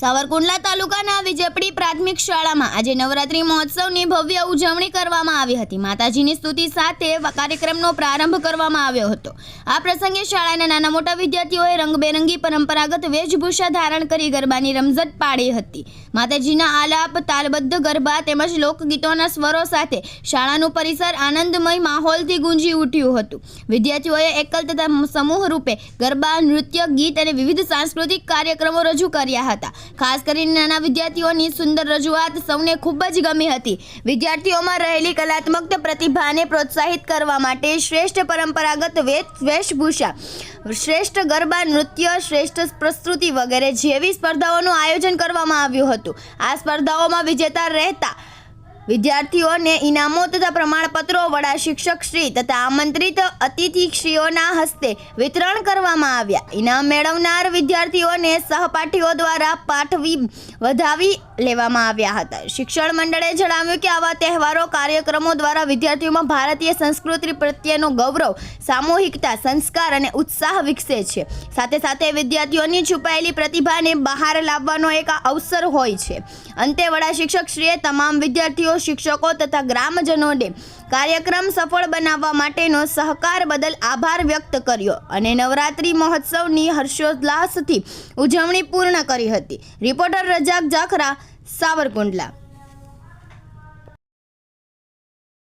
સાવરકુંડલા તાલુકાના વિજયપડી પ્રાથમિક શાળામાં આજે નવરાત્રી મહોત્સવની ભવ્ય ઉજવણી કરવામાં આવી હતી. માતાજીની સ્તુતિ સાથે કાર્યક્રમનો પ્રારંભ કરવામાં આવ્યો હતો. આ પ્રસંગે શાળાના નાના મોટા વિદ્યાર્થીઓએ રંગબેરંગી પરંપરાગત વેશભૂષા ધારણ કરી ગરબાની રમઝટ પાડી હતી. માતાજીના આલાપ, તાલબદ્ધ ગરબા તેમજ લોકગીતોના સ્વરો સાથે શાળાનું પરિસર આનંદમય માહોલથી ગુંજી ઉઠ્યું હતું. વિદ્યાર્થીઓએ એકલ તથા સમૂહ રૂપે ગરબા, નૃત્ય, ગીત અને વિવિધ સાંસ્કૃતિક કાર્યક્રમો રજૂ કર્યા હતા. ખાસ કરીને નાના વિદ્યાર્થીઓની સુંદર રજૂઆત સૌને ખૂબ જ ગમી હતી. વિદ્યાર્થીઓમાં રહેલી કલાત્મક પ્રતિભાને પ્રોત્સાહિત કરવા માટે શ્રેષ્ઠ પરંપરાગત વેશ વેશભૂષા, શ્રેષ્ઠ ગરબા, નૃત્ય, શ્રેષ્ઠ પ્રસ્તુતિ વગેરે જેવી સ્પર્ધાઓનું આયોજન કરવામાં આવ્યું હતું. આ સ્પર્ધાઓમાં વિજેતા રહેતા વિદ્યાર્થીઓને ઇનામો તથા પ્રમાણપત્રો વડા શિક્ષક શ્રી તથા આમંત્રિત અતિથિશ્રીઓના હસ્તે વિતરણ કરવામાં આવ્યા. ઇનામ મેળવનાર વિદ્યાર્થીઓને સહપાઠીઓ દ્વારા પાઠવી વધાવી લેવામાં આવ્યા હતા. શિક્ષણ મંડળે જણાવ્યું કે આવા તહેવારો કાર્યક્રમો દ્વારા વિદ્યાર્થીઓમાં ભારતીય સંસ્કૃતિ પ્રત્યેનો ગૌરવ, સામૂહિકતા, સંસ્કાર અને ઉત્સાહ વિકસે છે. સાથે સાથે વિદ્યાર્થીઓની છુપાયેલી પ્રતિભાને બહાર લાવવાનો એક અવસર હોય છે. અંતે વડા શિક્ષકશ્રીએ તમામ વિદ્યાર્થીઓ, શિક્ષકો તથા ગ્રામજનોને કાર્યક્રમ સફળ બનાવવા માટેનો સહકાર બદલ આભાર વ્યક્ત કર્યો અને નવરાત્રિ મહોત્સવની હર્ષોલ્લાસથી ઉજવણી પૂર્ણ કરી હતી. રિપોર્ટર રજાક જાખરા, સાવરકુંડલા.